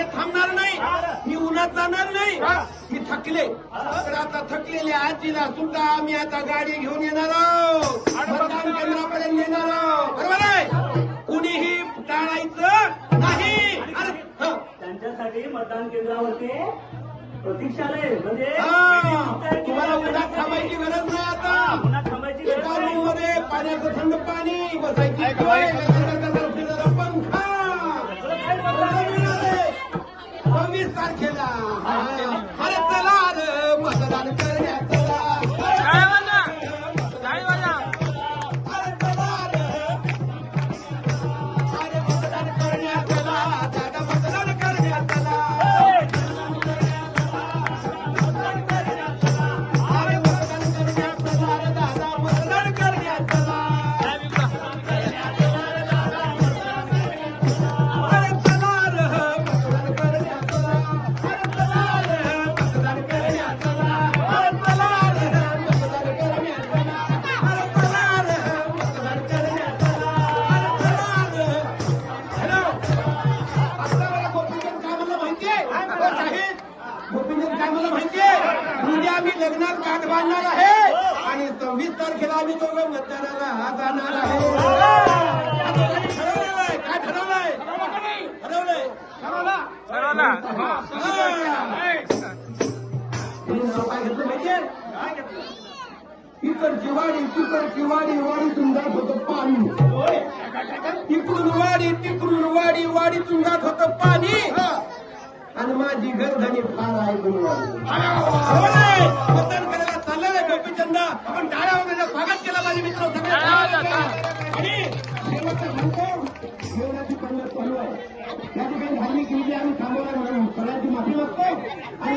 बरं? मी रांगेत थांबणार नाही? मी उन्हात जाणार नाही? मी थकले. तर आता थकलेल्या आजीला सुद्धा आम्ही आता गाडी घेऊन येणार आहोत. मतदान केंद्रापर्यंत येणार आहोत. बरोबर आहे? कुणीही टाळायचं नाही. त्यांच्यासाठी मतदान केंद्रावरती प्रतीक्षालय म्हणजे हा, तुम्हाला उन्हात थांबायची गरज नाही आता. उन्हात थांबायची गरजमध्ये पाण्याचं थंड पाणी बसायची सव्वीस काय म्हणलं माहितीये उद्या आम्ही लग्नात काठ बांधणार आहे. आणि सव्वीस तारखेला आम्ही दोघं मतदानाला जाणार आहे. ठरवलेलं आहे. काय ठरवलंय? ठरवलंय. ठरवलं. तुम्ही नाव काय घेतलं माहितीये? काय घेतलं? इकडची वाडी तिकडची वाडी वाडीतून जात होतं पाणी. तिकडून वाडी तिकडून वाडी वाडीतून जात होतं पाणी. माझी घरधनी फार आहे गुरुवारी गोपीचंद आपण टाळ्या वगैरे स्वागत केलं माझे मित्र सगळे आणि शेवटचं सांगतो जेवणाची चालू आहे. या ठिकाणी धार्मिक विधी आम्ही थांबवणार म्हणून. सगळ्यांची माफी मागतो. आणि